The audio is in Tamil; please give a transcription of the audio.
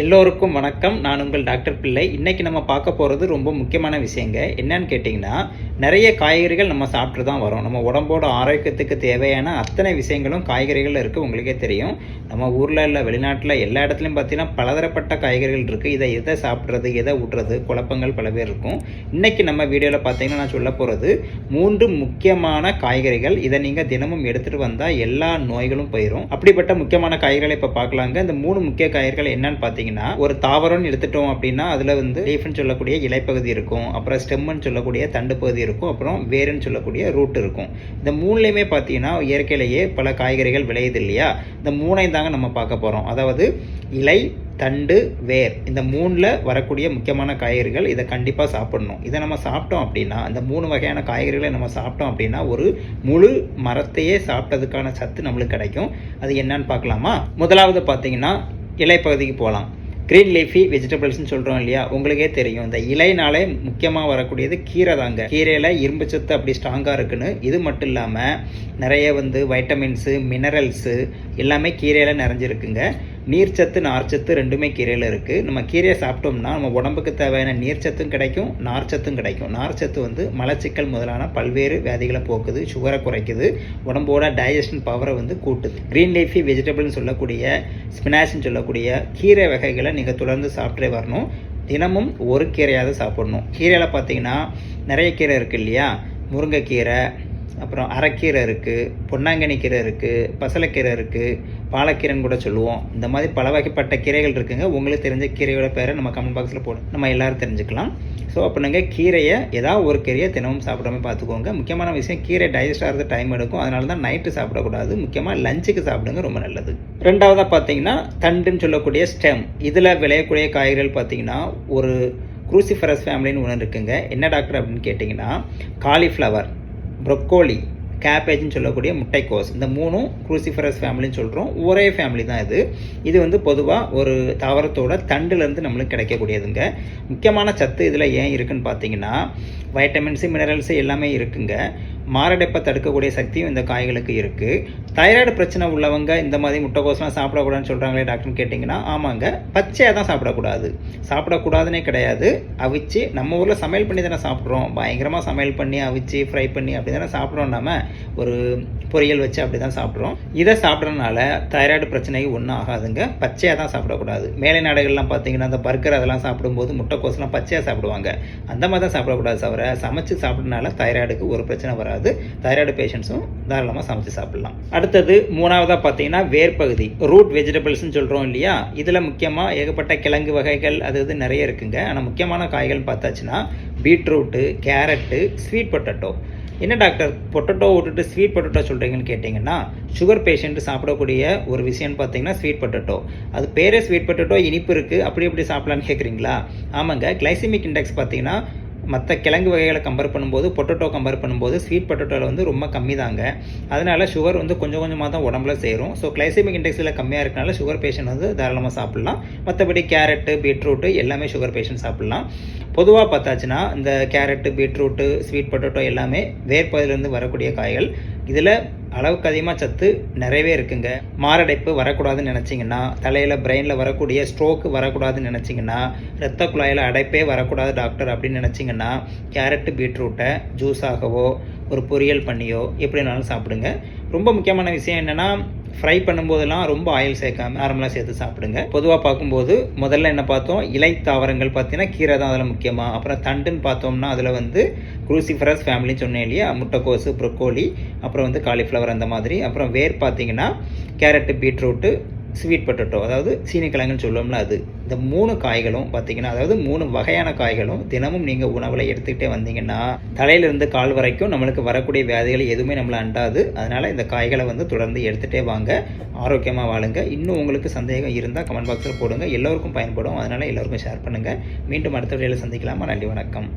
எல்லோருக்கும் வணக்கம். நான் உங்கள் டாக்டர் பிள்ளை. இன்றைக்கி நம்ம பார்க்க போகிறது ரொம்ப முக்கியமான விஷயங்க. என்னன்னு கேட்டிங்கன்னா நிறைய காய்கறிகள் நம்ம சாப்பிட்டு தான் வரோம். நம்ம உடம்போட ஆரோக்கியத்துக்கு தேவையான அத்தனை விஷயங்களும் காய்கறிகளில் இருக்குது உங்களுக்கே தெரியும். நம்ம ஊரில் இல்லை வெளிநாட்டில் எல்லா இடத்துலையும் பார்த்தீங்கன்னா பலதரப்பட்ட காய்கறிகள் இருக்குது இதை எதை சாப்பிட்றது எதை விட்றது குழப்பங்கள் பல பேர் இருக்கும். இன்றைக்கி நம்ம வீடியோவில் பார்த்தீங்கன்னா நான் சொல்ல போகிறது மூன்று முக்கியமான காய்கறிகள். இதை நீங்கள் தினமும் எடுத்துகிட்டு வந்தால் எல்லா நோய்களும் போயிடும் அப்படிப்பட்ட முக்கியமான காய்கறிகளை இப்போ பார்க்கலாங்க. இந்த மூணு முக்கிய காய்கறிகள் என்னன்னு பார்த்தீங்கன்னா பார்த்தீங்கன்னா ஒரு தாவரம்னு எடுத்துட்டோம் அப்படின்னா அதில் வந்து லீஃப்னு சொல்லக்கூடிய இலைப்பகுதி இருக்கும். அப்புறம் ஸ்டெம்முன்னு சொல்லக்கூடிய தண்டு பகுதி இருக்கும். அப்புறம் வேருன்னு சொல்லக்கூடிய ரூட் இருக்கும். இந்த மூணுலேயுமே பார்த்தீங்கன்னா இயற்கையிலேயே பல காய்கறிகள் விளையுது இல்லையா? இந்த மூணையும் தாங்க நம்ம பார்க்க போகிறோம் அதாவது இலை தண்டு வேர் இந்த மூணில் வரக்கூடிய முக்கியமான காய்கறிகள் இதை கண்டிப்பாக சாப்பிடணும். இதை நம்ம சாப்பிட்டோம் அப்படின்னா இந்த மூணு வகையான காய்கறிகளை நம்ம சாப்பிட்டோம் அப்படின்னா ஒரு முழு மரத்தையே சாப்பிட்டதுக்கான சத்து நம்மளுக்கு கிடைக்கும். அது என்னன்னு பார்க்கலாமா? முதலாவது பார்த்தீங்கன்னா இலைப்பகுதிக்கு போகலாம். க்ரீன் லீஃபி வெஜிடபிள்ஸ்னு சொல்கிறோம் இல்லையா? உங்களுக்கே தெரியும். இந்த இலைனாலே முக்கியமாக வரக்கூடியது கீரை தாங்க. கீரையில் இரும்பு சத்து அப்படி ஸ்ட்ராங்காக இருக்குன்னு. இது மட்டும் இல்லாமல் நிறைய வந்து வைட்டமின்ஸு மினரல்ஸு எல்லாமே கீரையில் நிறைஞ்சிருக்குங்க. நீர்ச்சத்து நார்ச்சத்து ரெண்டுமே கீரையில் இருக்குது நம்ம கீரையை சாப்பிட்டோம்னா நம்ம உடம்புக்கு தேவையான நீர்ச்சத்தும் கிடைக்கும் நார்ச்சத்தும் கிடைக்கும். நார்ச்சத்து வந்து மலச்சிக்கல் முதலான பல்வேறு வியாதிகளை போக்குது சுகரை குறைக்குது உடம்போட டைஜஷன் பவரை வந்து கூட்டுது. க்ரீன் லீஃபி வெஜிடபிள்னு சொல்லக்கூடிய ஸ்பினாஷ்னு சொல்லக்கூடிய கீரை வகைகளை நீங்கள் தொடர்ந்து சாப்பிட்டே வரணும். தினமும் ஒரு கீரையாவது சாப்பிடணும். கீரையில் பார்த்தீங்கன்னா நிறைய கீரை இருக்குது இல்லையா? முருங்கைக்கீரை அப்புறம் அரைக்கீரை இருக்குது பொன்னாங்கண்ணி கீரை இருக்குது பசலைக்கீரை இருக்குது பாலக்கீரைன்னு கூட சொல்லுவோம். இந்த மாதிரி பல வகைப்பட்ட கீரைகள் இருக்குங்க. உங்களுக்கு தெரிஞ்ச கீரையோட பேரை நம்ம கமெண்ட் பாக்ஸில் போடும் நம்ம எல்லாரும் தெரிஞ்சுக்கலாம். ஸோ அப்போ நீங்கள் கீரையை ஏதாவது ஒரு கீரையை தினமும் சாப்பிடாம பார்த்துக்கோங்க. முக்கியமான விஷயம் கீரை டைஜஸ்ட் ஆகிறது டைம் எடுக்கும். அதனால தான் நைட்டு சாப்பிடக்கூடாது. முக்கியமாக லஞ்சுக்கு சாப்பிடுங்க ரொம்ப நல்லது. ரெண்டாவதாக பார்த்தீங்கன்னா தண்டுன்னு சொல்லக்கூடிய ஸ்டெம் இதில் விளையக்கூடிய காய்கறிகள் பார்த்தீங்கன்னா ஒரு குரூசிஃபரஸ் ஃபேமிலின்னு ஒன்று இருக்குங்க. என்ன டாக்டர் அப்படின்னு கேட்டிங்கன்னா காலிஃப்ளவர் ப்ரொக்கோலி கேபேஜ்னு சொல்லக்கூடிய முட்டைக்கோஸ். இந்த மூணும் குரூசிஃபரஸ் ஃபேமிலின்னு சொல்கிறோம் ஒரே ஃபேமிலி தான் இது. இது வந்து பொதுவாக ஒரு தாவரத்தோட தண்டுலேருந்து நம்மளுக்கு கிடைக்கக்கூடியதுங்க. முக்கியமான சத்து இதில் ஏன் இருக்குதுன்னு பார்த்தீங்கன்னா வைட்டமின்ஸு மினரல்ஸு எல்லாமே இருக்குங்க. மாரடைப்பை தடுக்கக்கூடிய சக்தியும் இந்த காய்களுக்கு இருக்குது தைராய்டு பிரச்சனை உள்ளவங்க இந்த மாதிரி முட்டைக்கோஸ்லாம் சாப்பிடக்கூடாதுன்னு சொல்கிறாங்களே டாக்டர்னு கேட்டிங்கன்னா ஆமாங்க. பச்சையாக தான் சாப்பிடக்கூடாது. சாப்பிடக்கூடாதுன்னே கிடையாது. அவிச்சு நம்ம ஊரில் சமையல் பண்ணி தானே சாப்பிட்றோம். பயங்கரமாக சமையல் பண்ணி அவிச்சு ஃப்ரை பண்ணி அப்படி தானே சாப்பிட்றோம் நம்ம ஒரு பொரியல் வச்சு அப்படி தான் சாப்பிட்றோம். இதை சாப்பிட்றதுனால தைராய்டு பிரச்சனைக்கு ஒன்றும் ஆகாதுங்க. பச்சையாக தான் சாப்பிடக்கூடாது. மேலை நாடுகள்லாம் பார்த்தீங்கன்னா அந்த பர்கர் அதெல்லாம் சாப்பிடும்போது முட்டைக்கோஸ்லாம் பச்சையாக சாப்பிடுவாங்க. அந்த மாதிரி தான் சாப்பிடக்கூடாது தவிர சமைச்சு சாப்பிட்றதுனால தைராய்டுக்கு ஒரு பிரச்சனை வராது. தைராய்டு பேஷண்ட்ஸும் தாராளமாக சமைச்சு சாப்பிடலாம். அடுத்தது மூணாவதாக பார்த்தீங்கன்னா வேர்பகுதி ரூட் வெஜிடபிள்ஸ்னு சொல்கிறோம் இல்லையா? இதில் முக்கியமாக ஏகப்பட்ட கிழங்கு வகைகள் அது இது நிறைய இருக்குங்க. ஆனால் முக்கியமான காய்கள் பார்த்தாச்சுன்னா பீட்ரூட்டு கேரட்டு ஸ்வீட் பொட்டேட்டோ என்ன டாக்டர் பொட்டட்டோ விட்டுட்டு ஸ்வீட் பொட்டட்டோ சொல்கிறீங்கன்னு கேட்டிங்கன்னா சுகர் பேஷண்ட் சாப்பிடக்கூடிய ஒரு விஷயம்னு பார்த்தீங்கன்னா ஸ்வீட் பொட்டட்டோ அது பேரே ஸ்வீட் பொட்டட்டோ இனிப்பு இருக்குது அப்படி எப்படி சாப்பிடலான்னு கேட்குறீங்களா ஆமாங்க கிளைசிமிக் இண்டெக்ஸ் பார்த்தீங்கன்னா மற்ற கிழங்கு வகைகளை கம்பேர் பண்ணும்போது பொட்டோட்டோ கம்பேர் பண்ணும்போது ஸ்வீட் பொட்டேட்டோவில் வந்து ரொம்ப கம்மி தாங்க அதனால் சுகர் வந்து கொஞ்சம் கொஞ்சமாக தான் உடம்புல சேரும். ஸோ கிளைசிமிக் இண்டெக்ஸில் கம்மியாக இருக்கனால சுகர் பேஷண்ட் வந்து தாராளமாக சாப்பிட்லாம். மற்றபடி கேரட்டு பீட்ரூட்டு எல்லாமே சுகர் பேஷண்ட் சாப்பிட்லாம். பொதுவாக பார்த்தாச்சுன்னா இந்த கேரட்டு பீட்ரூட்டு ஸ்வீட் பொட்டோட்டோ எல்லாமே வேர்ப்பகுதியிலேருந்து வரக்கூடிய காய்கள். இதில் அளவுக்கு அதிகமாக சத்து நிறையவே இருக்குங்க. மாரடைப்பு வரக்கூடாதுன்னு நினச்சிங்கன்னா தலையில் பிரெயினில் வரக்கூடிய ஸ்ட்ரோக்கு வரக்கூடாதுன்னு நினச்சிங்கன்னா ரத்த குழாயில் அடைப்பே வரக்கூடாது டாக்டர் அப்படின்னு நினச்சிங்கன்னா கேரட்டு பீட்ரூட்டை ஜூஸாகவோ ஒரு பொரியல் பண்ணியோ எப்படினாலும் சாப்பிடுங்க. ரொம்ப முக்கியமான விஷயம் என்னென்னா ஃப்ரை பண்ணும்போதெல்லாம் ரொம்ப ஆயில் சேர்க்காம நார்மலாக சேர்த்து சாப்பிடுங்க. பொதுவாக பார்க்கும்போது முதல்ல என்ன பார்த்தோம்? இலை தாவரங்கள் பார்த்தீங்கன்னா கீரை தான் அதில் முக்கியமாக அப்புறம் தண்டுன்னு பார்த்தோம்னா அதில் வந்து குரூசிஃபரஸ் ஃபேமிலின்னு சொன்னேன் இல்லையா? முட்டைக்கோசு ப்ரொக்கோலி அப்புறம் வந்து காலிஃப்ளவர் அந்த மாதிரி. அப்புறம் வேர் பார்த்தீங்கன்னா கேரட்டு பீட்ரூட்டு ஸ்வீட் பொட்டேட்டோ அதாவது சீனிக்கிழங்குன்னு சொல்லுவோம்ல அது. இந்த மூணு காய்களும் பார்த்தீங்கன்னா அதாவது மூணு வகையான காய்களும் தினமும் நீங்கள் உணவில் எடுத்துக்கிட்டே வந்தீங்கன்னா தலையிலிருந்து கால் வரைக்கும் நம்மளுக்கு வரக்கூடிய வியாதிகள் எதுவுமே நம்மளை அண்டாது. அதனால் இந்த காய்களை வந்து தொடர்ந்து எடுத்துகிட்டே வாங்க. ஆரோக்கியமாக வாழுங்க. இன்னும் உங்களுக்கு சந்தேகம் இருந்தால் கமெண்ட் பாக்ஸில் போடுங்க. எல்லோருக்கும் பயன்படும். அதனால் எல்லோருக்கும் ஷேர் பண்ணுங்கள் மீண்டும் அடுத்த வழியில் சந்திக்கலாமா? நன்றி வணக்கம்.